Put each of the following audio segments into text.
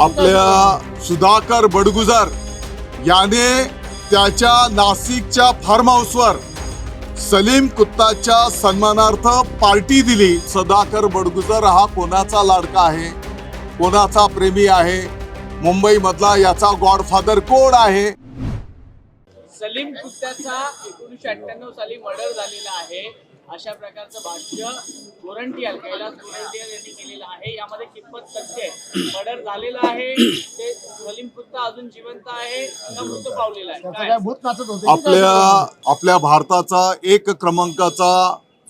आपल्या सुधाकर बडगुजर याने त्याच्या नाशिकच्या फार्म हाऊसवर सलीम कुत्ताच्या सन्मानार्थ पार्टी दिली. सदाकर बडगुजर हा कोणाचा लाडका आहे? कोणाचा प्रेमी आहे? मुंबईमधला याचा गॉडफादर कोण आहे? सलीम कुत्त्याचा एकोणीसशे अठ्ठ्याण्णव साली मर्डर झालेला आहे. अशा प्रकारचं भाष्य गोरंटियाल कैलास गोरंटियाल यांनी केलेलं आहे. यामध्ये कितपत तथ्य आहे मर्डर झालेलं आहे ते सलीम कुत्ता अजून जिवंत आहे का मृत पावलेला आहे. काय? आपल्या आपल्या भारताचा एक क्रमांकाचा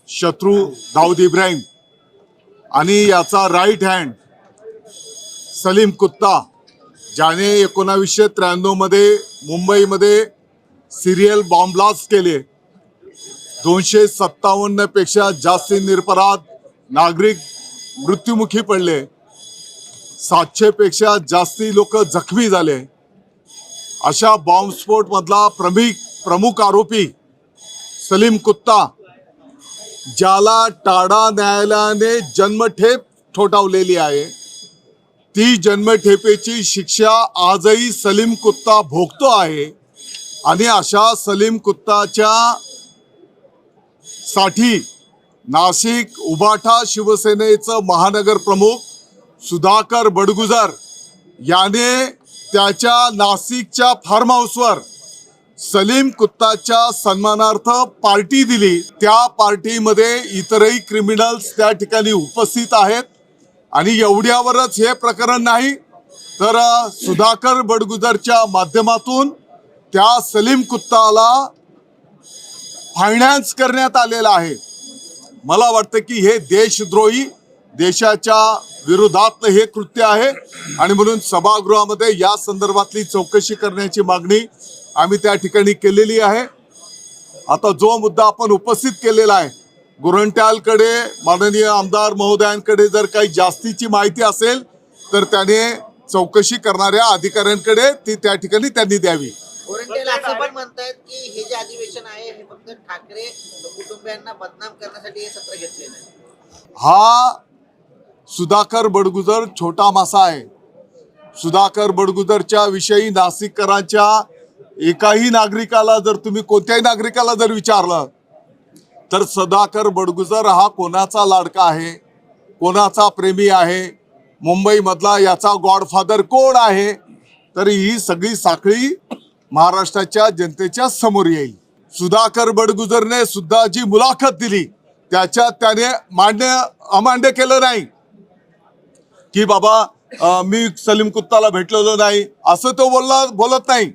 शत्रू दाऊद इब्राहिम आणि याचा राईट हँड सलीम कुत्ता ज्याने एकोणावीसशे त्र्याण्णवमध्ये मुंबईमध्ये सिरियल बॉम्ब ब्लास्ट केले. दोनशे सत्तावन्नपेक्षा जास्ती निरपराध नागरिक मृत्युमुखी पडले. सातशे पेक्षा जास्ती लोक जखमी झाले. अशा बॉम्बस्फोट मधला प्रमुख प्रमुख आरोपी सलीम कुत्ता ज्याला टाडा न्यायालयाने जन्मठेप ठोठावलेली आहे. ती जन्मठेपेची शिक्षा आजही सलीम कुत्ता भोगतो आहे आणि अशा सलीम कुत्ताच्या साठी नाशिक उबाठा शिवसेनेचं महानगर प्रमुख सुधाकर बडगुजर याने त्याच्या नाशिकच्या फार्म हाऊसवर सलीम कुत्ताच्या सन्मानार्थ पार्टी दिली. त्या पार्टीमध्ये इतरही क्रिमिनल्स त्या ठिकाणी उपस्थित आहेत. आणि एवढ्यावरच हे प्रकरण नाही तर सुधाकर बडगुजरच्या माध्यमातून त्या सलीम कुत्ताला फायनान्स करण्यात आलेला आहे. मला वाटतं की हे देशद्रोही देशाच्या विरोधात हे कृत्य आहे. आणि म्हणून सभागृहामध्ये या संदर्भातली चौकशी करण्याची मागणी आम्ही त्या ठिकाणी केलेली आहे. आता जो मुद्दा आपण उपस्थित केलेला आहे गुरंट्यालकडे माननीय आमदार महोदयांकडे जर काही जास्तीची माहिती असेल तर त्याने चौकशी करणाऱ्या अधिकाऱ्यांकडे ती त्या ठिकाणी त्यांनी द्यावी. अधिवेशन आहे हे फक्त ठाकरे कुटुंबियांना बदनाम करण्यासाठी हे सत्र घेतलेलं आहे. हा सुधाकर बडगुजर छोटा मासा आहे. सुधाकर बडगुजरच्या विषयी नाशिककरांच्या एकाही नागरिकाला जर तुम्ही कोणत्याही नागरिकाला जर विचारलं तर सदाकर बडगुजर हा कोणाचा लाडका आहे? कोणाचा प्रेमी आहे? मुंबईमधला याचा गॉडफादर कोण आहे? तर ही सगळी साखळी महाराष्ट्राच्या जनतेच्या समोर येईल. सुधाकर बडगुजरने सुद्धा जी मुलाखत दिली. त्याच्यात त्याने मान्य अमान्य केलं नाही. की बाबा मी सलीम कुत्ताला भेटलेलो नाही. असं तो बोलला बोलत नाही.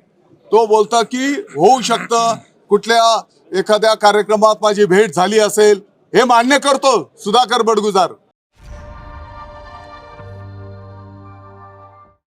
तो बोलता की होऊ शकतं. कुठल्या एखाद्या कार्यक्रमात माझी भेट झाली असेल. हे मान्य करतो सुधाकर बडगुजार.